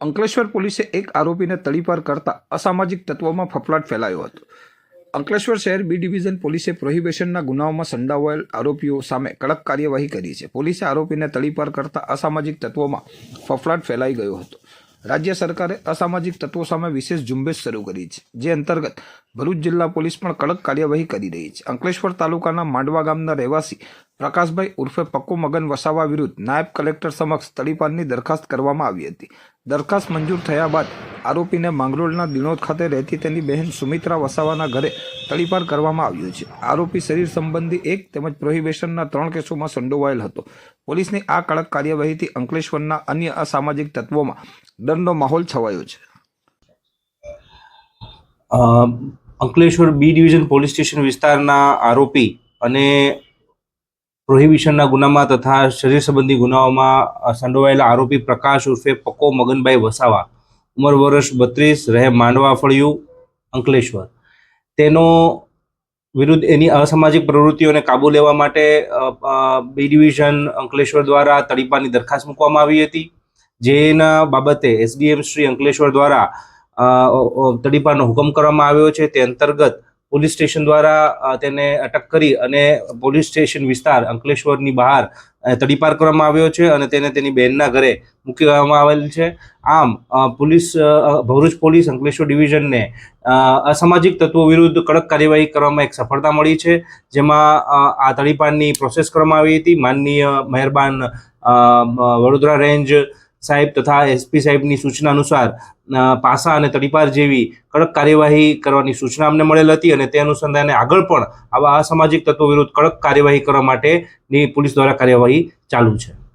અંકલેશ્વર પોલીસે એક આરોપીને તળીપાર કરતા અસામાજિક તત્વોમાં ફફડાટ ફેલાયો હતો. અંકલેશ્વર શહેર બી ડિવિઝન પોલીસે પ્રોહિબિશનના ગુનાઓમાં સંડાવાયેલ આરોપીઓ સામે કડક કાર્યવાહી કરી છે. પોલીસે આરોપીને તળીપાર કરતા અસામાજિક તત્વોમાં ફફડાટ ફેલાઈ ગયો હતો. રાજ્ય સરકારે અસામાજિક તત્વો સામે વિશેષ ઝુંબેશ શરૂ કરી છે, જે અંતર્ગત ભરૂચ જિલ્લા પોલીસ પણ કડક કાર્યવાહી કરી રહી છે. અંકલેશ્વર તાલુકાના માંડવા ગામના રહેવાસી પ્રકાશભાઈ ઉર્ફે પક્કુ મગન વસાવા વિરુદ્ધ નાયબ કલેક્ટર સમક્ષ તળીપારની દરખાસ્ત કરવામાં આવી હતી. દરખાસ્ત મંજૂર થયા બાદ આરોપીને માંગરોળના દિનોદ ખાતે રહેતી તેની બહેન સુમિત્રા વસાવાના ઘરે તડીપાર કરવામાં આવ્યું છે. આરોપી શરીર સંબંધી એક તેમજ પ્રોહિબેશનના ત્રણ કેસોમાં સંડોવાયેલ હતો. પોલીસની આ કડક કાર્યવાહીથી અંકલેશ્વરના અન્ય અસામાજિક તત્વોમાં ડરનો માહોલ છવાયો છે. Ankleshwar B division police station વિસ્તારના આરોપી અને પ્રોહિબિશનના ગુનામાં તથા શરીર સંબંધી ગુનાઓમાં સંડોવાયેલા આરોપી પ્રકાશ ઉર્ફે પક્કો મગનભાઈ વસાવા. ઉંમર વર્ષ બત્રીસ, રહે માંડવા ફળિયું, અંકલેશ્વર. તેનો વિરુદ્ધ એની અસામાજિક પ્રવૃત્તિઓને કાબૂ લેવા માટે બી ડિવિઝન અંકલેશ્વર દ્વારા તડીપાની દરખાસ્ત મૂકવામાં આવી હતી. જેના બાબતે એસડીએમ શ્રી અંકલેશ્વર દ્વારા તડીપાનો હુકમ કરવામાં આવ્યો છે. તે અંતર્ગત પોલીસ સ્ટેશન દ્વારા તેને અટક કરી અને પોલીસ સ્ટેશન વિસ્તાર અંકલેશ્વરની બહાર તડીપાર કરવામાં આવ્યો છે અને તેને તેની બહેનના ઘરે મૂકી દેવામાં આવેલ છે. આમ પોલીસ ભરૂચ પોલીસ અંકલેશ્વર ડિવિઝનને અસામાજિક તત્વો વિરુદ્ધ કડક કાર્યવાહી કરવામાં એક સફળતા મળી છે, જેમાં આ તડીપારની પ્રોસેસ કરવામાં આવી હતી. માનનીય મહેરબાન વડોદરા રેન્જ સાહેબ તથા એસપી સાહેબની સૂચના અનુસાર પાસા અને તડીપાર જેવી કડક કાર્યવાહી કરવાની સૂચના અમને મળેલ હતી અને તે અનુસંધાને આગળ પણ આવા અસામાજિક તત્વો વિરુદ્ધ કડક કાર્યવાહી કરવા માટેની પોલીસ દ્વારા કાર્યવાહી ચાલુ છે.